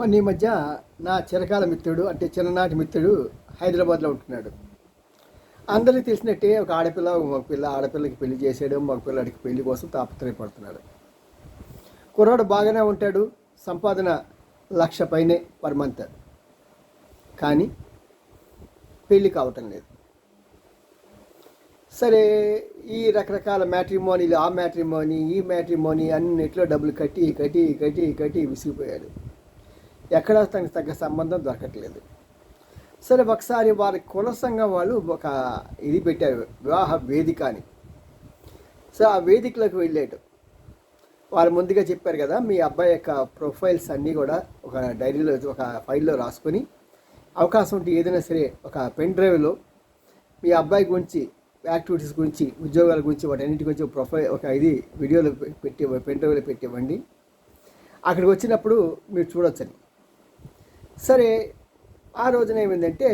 మొన్న ఈ మధ్య నా చిరకాల మిత్రుడు అంటే చిన్ననాటి మిత్రుడు హైదరాబాద్లో ఉంటున్నాడు. అందరికీ తెలిసినట్టే ఒక ఆడపిల్ల ఒక మగపిల్ల ఆడపిల్లకి పెళ్ళి చేసాడు మగపిల్లడికి పెళ్ళి కోసం తాపత్రయపడుతున్నాడు. కుర్రాడు బాగానే ఉంటాడు సంపాదన లక్ష పైనే పర్ మంత్. కానీ పెళ్ళి కావటం లేదు. సరే ఈ రకరకాల మ్యాట్రిమోనీలు ఆ మ్యాట్రిమోనీ ఈ మ్యాట్రిమోనీ అన్నిట్లో డబ్బులు కట్టి కట్టి కట్టి కట్టి విసిగిపోయాడు. ఎక్కడ తనకు తగ్గ సంబంధం దొరకట్లేదు. సరే ఒకసారి వారి కుల సంఘం వాళ్ళు ఒక ఇది పెట్టారు వివాహ వేదిక అని. సో ఆ వేదికలోకి వెళ్ళాడు. వాళ్ళు ముందుగా చెప్పారు కదా మీ అబ్బాయి యొక్క ప్రొఫైల్స్ అన్నీ కూడా ఒక డైరీలో ఒక ఫైల్లో రాసుకొని అవకాశం ఉంటే ఏదైనా సరే ఒక పెన్ డ్రైవ్లో మీ అబ్బాయి గురించి యాక్టివిటీస్ గురించి ఉద్యోగాల గురించి వాటన్నిటి గురించి ప్రొఫైల్ ఒక ఇది వీడియోలో పెట్టి పెన్ డ్రైవ్లో పెట్టివ్వండి. అక్కడికి వచ్చినప్పుడు మీరు చూడొచ్చని సరే ఆ రోజున ఏమైందంటే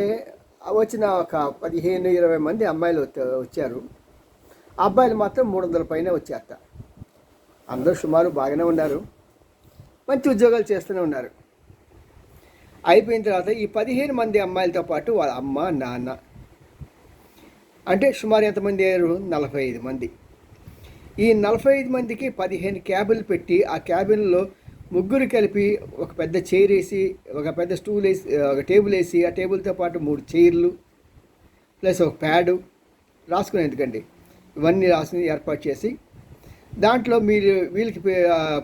వచ్చిన ఒక పదిహేను ఇరవై మంది అమ్మాయిలు వచ్చారు. అబ్బాయిలు మాత్రం మూడు వందల పైన వచ్చారట అందరూ సుమారు బాగానే ఉన్నారు. మంచి ఉద్యోగాలు చేస్తూనే ఉన్నారు. అయిపోయిన తర్వాత ఈ పదిహేను మంది అమ్మాయిలతో పాటు వాళ్ళ అమ్మ నాన్న అంటే సుమారు ఎంతమంది అయ్యారు? నలభై ఐదు మంది. ఈ నలభై ఐదు మందికి పదిహేను క్యాబిన్లు పెట్టి ఆ క్యాబిన్లో ముగ్గురు కలిపి ఒక పెద్ద చైర్ వేసి ఒక పెద్ద స్టూల్ వేసి ఒక టేబుల్ వేసి ఆ టేబుల్తో పాటు మూడు చైర్లు ప్లస్ ఒక ప్యాడు రాసుకునే ఎందుకండి ఇవన్నీ రాసుకుని ఏర్పాటు చేసి దాంట్లో మీరు వీళ్ళకి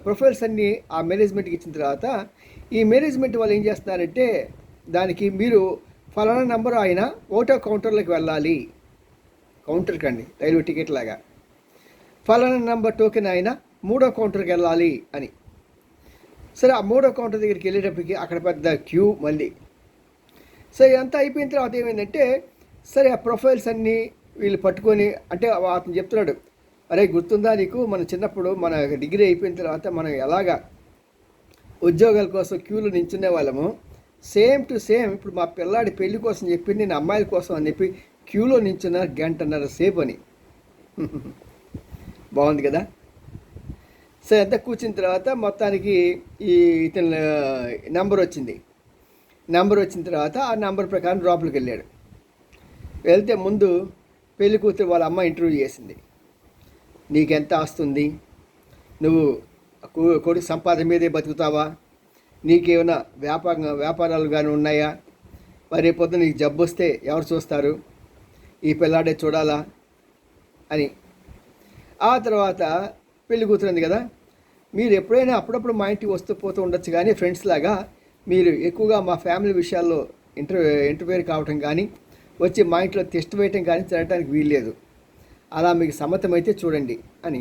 ప్రొఫైల్స్ అన్నీ ఆ మేనేజ్మెంట్కి ఇచ్చిన తర్వాత ఈ మేనేజ్మెంట్ వాళ్ళు ఏం చేస్తున్నారంటే దానికి మీరు ఫలానా నెంబర్ ఆయన ఓటో కౌంటర్లోకి వెళ్ళాలి. కౌంటర్కి అండి రైల్వే టికెట్ లాగా. ఫలానా నెంబర్ టోకెన్ ఆయన మూడో కౌంటర్కి వెళ్ళాలి అని. సరే ఆ మూడో కౌంటర్ దగ్గరికి వెళ్ళేటప్పటికి అక్కడ పెద్ద క్యూ మళ్ళీ. సరే అంతా అయిపోయిన తర్వాత ఏమైందంటే సరే ఆ ప్రొఫైల్స్ అన్నీ వీళ్ళు పట్టుకొని అంటే అతను చెప్తున్నాడు అరే గుర్తుందా నీకు? మన చిన్నప్పుడు మన డిగ్రీ అయిపోయిన తర్వాత మనం ఎలాగా ఉద్యోగాల కోసం క్యూలో నించునే వాళ్ళము. సేమ్ టు సేమ్ ఇప్పుడు మా పిల్లాడి పెళ్ళి కోసం చెప్పి నేను అమ్మాయిల కోసం అని చెప్పి క్యూలో నించున్నారు గంటన్నర సేపు అని. బాగుంది కదా? సరే అంతా కూర్చున్న తర్వాత మొత్తానికి ఈ ఇతని నెంబర్ వచ్చింది. నెంబర్ వచ్చిన తర్వాత ఆ నెంబర్ ప్రకారం లోపలికి వెళ్ళాడు. వెళ్తే ముందు పెళ్ళి కూతురు వాళ్ళ అమ్మ ఇంటర్వ్యూ చేసింది. నీకెంత ఆస్తుంది? నువ్వు కొడుకు సంపాదన మీదే బతుకుతావా? నీకేమైనా వ్యాపార వ్యాపారాలు కానీ ఉన్నాయా? మరి పొద్దున నీకు జబ్బు వస్తే ఎవరు చూస్తారు? ఈ పిల్లాడే చూడాలా? అని. ఆ తర్వాత పెళ్ళి కూతురుంది కదా. మీరు ఎప్పుడైనా అప్పుడప్పుడు మా ఇంటికి వస్తూ పోతూ ఉండొచ్చు కానీ ఫ్రెండ్స్ లాగా మీరు ఎక్కువగా మా ఫ్యామిలీ విషయాల్లో ఇంటర్ ఇంటర్ఫేర్ కావటం కానీ వచ్చి మా ఇంట్లో టెస్ట్ వేయటం కానీ తినడానికి వీల్లేదు. అలా మీకు సమ్మతమైతే చూడండి అని.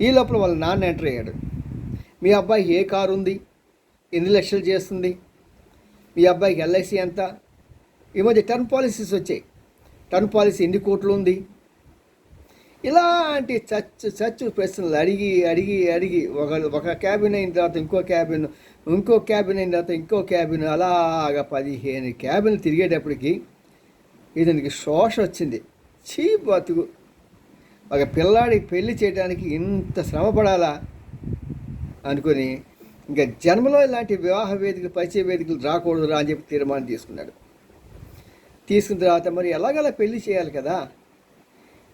ఈ లోపల వాళ్ళ నాన్న ఎంటర్ అయ్యాడు. మీ అబ్బాయికి ఏ కారు ఉంది? ఎన్ని లక్షలు చేస్తుంది? మీ అబ్బాయికి ఎల్ఐసి ఎంత? ఈ మధ్య టర్మ్ పాలసీస్ వచ్చాయి. టర్మ్ పాలసీ ఎన్ని కోట్లు ఉంది? ఇలాంటి చచ్చు చచ్చు ప్రశ్నలు అడిగి అడిగి అడిగి ఒక ఒక క్యాబిన్ అయిన తర్వాత ఇంకో క్యాబిన్ ఇంకో క్యాబిన్ అయిన తర్వాత ఇంకో క్యాబిన్ అలాగా పదిహేను క్యాబిన్లు తిరిగేటప్పటికి ఇతనికి శోష వచ్చింది. చీ బతుకు. ఒక పిల్లాడి పెళ్ళి చేయడానికి ఇంత శ్రమ పడాలా? అనుకొని ఇంకా జన్మలో ఇలాంటి వివాహ వేదికలు పరిచయ వేదికలు రాకూడదురా అని చెప్పి తీర్మానం తీసుకున్నాడు. తీసుకున్న తర్వాత మరి ఎలాగలా పెళ్ళి చేయాలి కదా?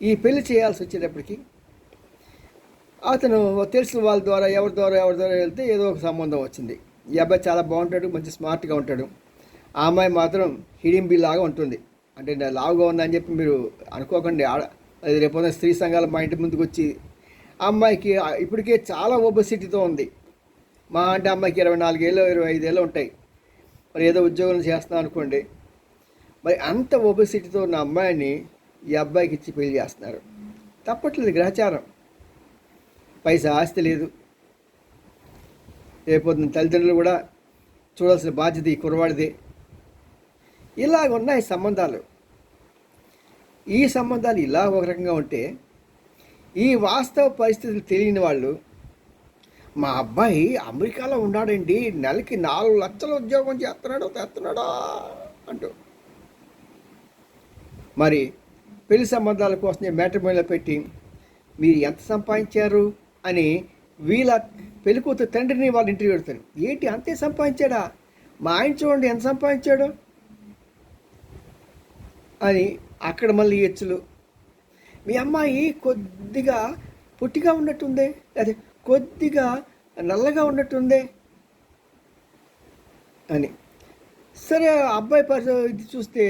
ఈ పెళ్ళి చేయాల్సి వచ్చేటప్పటికి అతను తెలిసిన వాళ్ళ ద్వారా ఎవరి ద్వారా ఎవరి ద్వారా వెళ్తే ఏదో ఒక సంబంధం వచ్చింది. ఈ అబ్బాయి చాలా బాగుంటాడు మంచి స్మార్ట్గా ఉంటాడు. ఆ అమ్మాయి మాత్రం హిడింబి లాగా ఉంటుంది. అంటే లావుగా ఉందని చెప్పి మీరు అనుకోకండి. ఆడ అది రేపు స్త్రీ సంఘాలు మా ఇంటి ముందుకు వచ్చి ఆ అమ్మాయికి ఇప్పటికే చాలా ఒబసిటీతో ఉంది. మా అంటే అమ్మాయికి ఇరవై నాలుగేళ్ళు ఇరవై ఐదేళ్ళు ఉంటాయి. మరి ఏదో ఉద్యోగం చేస్తున్నాం అనుకోండి. మరి అంత ఒబసిటీతో ఉన్న అమ్మాయిని ఈ అబ్బాయికి ఇచ్చి పెళ్ళి చేస్తున్నారు. తప్పట్లేదు గ్రహచారం. పైసా ఆస్తి లేదు. రేపొద్దున తల్లిదండ్రులు కూడా చూడాల్సిన బాధ్యత ఈ కురవాడిదే ఇలాగ ఉన్నాయి సంబంధాలు. ఈ సంబంధాలు ఇలా ఒక రకంగా ఉంటే ఈ వాస్తవ పరిస్థితులు తెలియని వాళ్ళు మా అబ్బాయి అమెరికాలో ఉన్నాడండి నెలకి నాలుగు లక్షల ఉద్యోగం చేస్తున్నాడు తెస్తున్నాడా అంటూ. మరి పెళ్ళి సంబంధాల కోసం మ్యాట్రిమోనిలో పెట్టి మీరు ఎంత సంపాదించారు అని వీళ్ళ పెళ్ళికూతురు తండ్రిని వాళ్ళు ఇంటర్వ్యూ పెడతారు. ఏంటి అంతే సంపాదించాడా? మా ఆయన చూడండి ఎంత సంపాదించాడు? అని అక్కడ మళ్ళీ ఎచ్చులు మీ అమ్మాయి కొద్దిగా పొట్టిగా ఉన్నట్టుందే? అదే కొద్దిగా నల్లగా ఉన్నట్టుందే? అని. సరే అబ్బాయి పరిస్థితి ఇది చూస్తే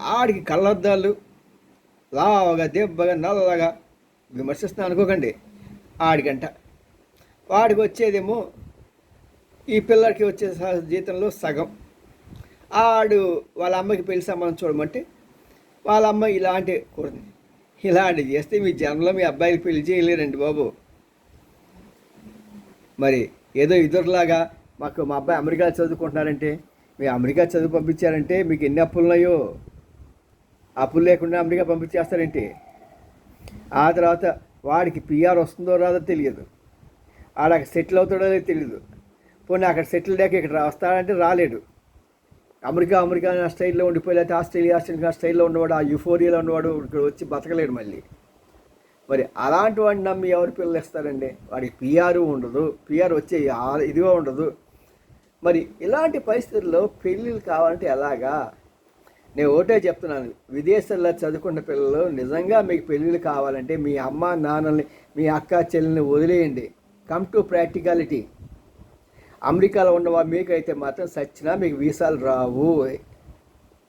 ఆడికి కళ్ళద్దాలు లావగా దెబ్బగా నల్లగా విమర్శిస్తున్నా అనుకోకండి. ఆడికంట వాడికి వచ్చేదేమో ఈ పిల్లడికి వచ్చే జీతంలో సగం. ఆడు వాళ్ళ అమ్మకి పెళ్ళి సంబంధం చూడమంటే వాళ్ళ అమ్మ ఇలాంటి కూడదు ఇలాంటి చేస్తే మీ జనంలో మీ అబ్బాయికి పెళ్ళి చేయలేరండి బాబు. మరి ఏదో ఇద్దరులాగా మాకు మా అబ్బాయి అమెరికా చదువుకుంటున్నారంటే మీ అమెరికా చదువు పంపించారంటే మీకు ఎన్ని అప్పులు ఉన్నాయో అప్పులు లేకుండా అమెరికా పంపించేస్తారేంటి? ఆ తర్వాత వాడికి పిఆర్ వస్తుందో రాదో తెలియదు. ఆడ అక్కడ సెటిల్ అవుతాడో లేదో తెలియదు పోనీ అక్కడ సెటిల్ లేక ఇక్కడ వస్తాడంటే రాలేడు. అమెరికా అమెరికా ఆ స్టైల్లో ఉండిపోయి లేకపోతే ఆస్ట్రేలియా ఆస్ట్రేలియా స్టైల్లో ఉన్నవాడు ఆ యుఫోరియాలో ఉన్నవాడు ఇక్కడ వచ్చి బతకలేడు మళ్ళీ. మరి అలాంటి వాడిని నమ్మి ఎవరు పిల్లలు ఇస్తారండి వాడికి పిఆర్ ఉండదు. పిఆర్ వచ్చే ఇదిగా ఇదిగో ఉండదు. మరి ఇలాంటి పరిస్థితుల్లో పెళ్ళిళ్ళు కావాలంటే ఎలాగా? నేను ఒకటే చెప్తున్నాను. విదేశాల్లో చదువుకున్న పిల్లలు నిజంగా మీకు పెళ్ళిళ్ళు కావాలంటే మీ అమ్మ నాన్నల్ని మీ అక్క చెల్లెల్ని వదిలేయండి. కమ్ టు ప్రాక్టికాలిటీ అమెరికాలో ఉన్న మీకైతే మాత్రం సచ్చినా మీకు వీసాలు రావు.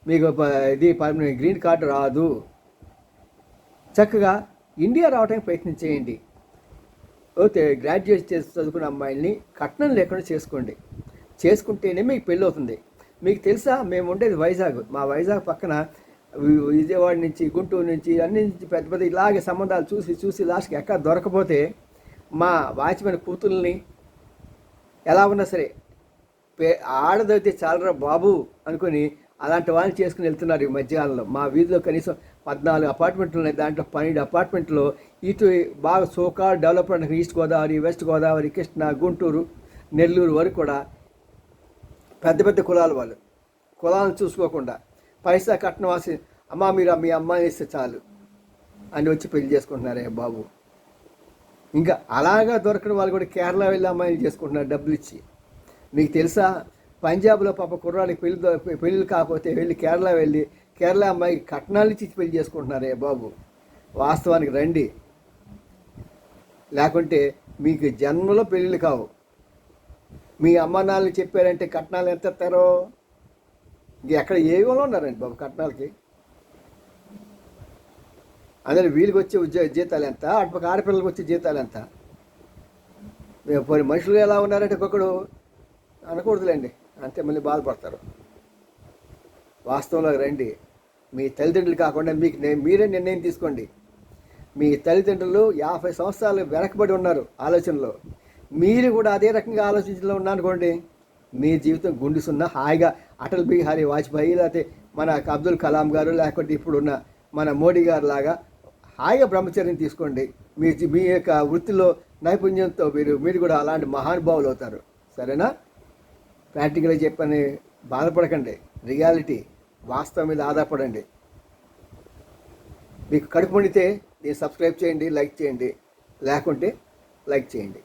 మీకు ఇది పర్మనెంట్ గ్రీన్ కార్డు రాదు. చక్కగా ఇండియా రావడానికి ప్రయత్నం చేయండి. ఓకే గ్రాడ్యుయేట్ చేసి చదువుకున్న అమ్మాయిల్ని కట్నం లేకుండా చేసుకోండి. చేసుకుంటేనే మీకు పెళ్ళి అవుతుంది. మీకు తెలుసా? మేము ఉండేది వైజాగ్. మా వైజాగ్ పక్కన విజయవాడ నుంచి గుంటూరు నుంచి అన్ని నుంచి పెద్ద పెద్ద ఇలాగే సంబంధాలు చూసి చూసి లాస్ట్కి ఎక్కడ దొరకపోతే మా వాచ్మెన్ కూతుల్ని ఎలా ఉన్నా సరే పే ఆడదైతే చాలరా బాబు అనుకొని అలాంటి వాళ్ళని చేసుకుని వెళ్తున్నారు ఈ మధ్యకాలంలో. మా వీధిలో కనీసం పద్నాలుగు అపార్ట్మెంట్లు ఉన్నాయి. దాంట్లో పన్నెండు అపార్ట్మెంట్లో ఇటు బాగా so called development east Godavari west Godavari Krishna Guntur Nellore వరకు కూడా పెద్ద పెద్ద కులాల వాళ్ళు. కులాలను చూసుకోకుండా పైసా కట్నం వాసి అమ్మ మీరు మీ అమ్మాయిని ఇస్తే చాలు అని వచ్చి పెళ్ళి చేసుకుంటున్నారే బాబు. ఇంకా అలాగా దొరకని వాళ్ళు కూడా కేరళ వెళ్ళి అమ్మాయిలు చేసుకుంటున్నారు డబ్బులు ఇచ్చి. మీకు తెలుసా? పంజాబ్లో పాప కుర్రాడికి పెళ్ళి పెళ్ళిళ్ళు కాకపోతే వెళ్ళి కేరళ వెళ్ళి కేరళ అమ్మాయికి కట్నాలు ఇచ్చి పెళ్ళి చేసుకుంటున్నారే బాబు. వాస్తవానికి రండి. లేకుంటే మీకు జన్మలో పెళ్ళిళ్ళు కావు. మీ అమ్మ నాన్నలు చెప్పారంటే కట్నాలు ఎంత ఇస్తారో? ఇంక ఎక్కడ ఏ యుగంలో ఉన్నారండి బాబు కట్నాలకి? అందులో వీళ్ళకి వచ్చే ఉద్యోగ జీతాలు ఎంత? అటుపక్క ఆడపిల్లలకు వచ్చే జీతాలు ఎంత? మేము పోనీ మనుషులు ఎలా ఉన్నారంటే ఒకడు అనకూడదులేండి అంతే మళ్ళీ బాధపడతారు. వాస్తవంలో రండి. మీ తల్లిదండ్రులు కాకుండా మీకు మీరే నిర్ణయం తీసుకోండి. మీ తల్లిదండ్రులు యాభై సంవత్సరాలు వెనకబడి ఉన్నారు ఆలోచనలో. మీరు కూడా అదే రకంగా ఆలోచించలో ఉన్నారనుకోండి మీ జీవితం గుండు సున్నా హాయిగా అటల్ బిహారీ వాజ్పేయి లేకపోతే మన అబ్దుల్ కలాం గారు లేకపోతే ఇప్పుడున్న మన మోడీ గారు లాగా హాయిగా బ్రహ్మచర్యం తీసుకోండి. మీ మీ యొక్క వృత్తిలో నైపుణ్యంతో మీరు మీరు కూడా అలాంటి మహానుభావులు అవుతారు. సరేనా? ప్రాక్టికల్గా చెప్పని బాధపడకండి. రియాలిటీ వాస్తవం మీద ఆధారపడండి. మీకు కడుపు వండితే నేను సబ్స్క్రైబ్ చేయండి లైక్ చేయండి. లేకుంటే లైక్ చేయండి.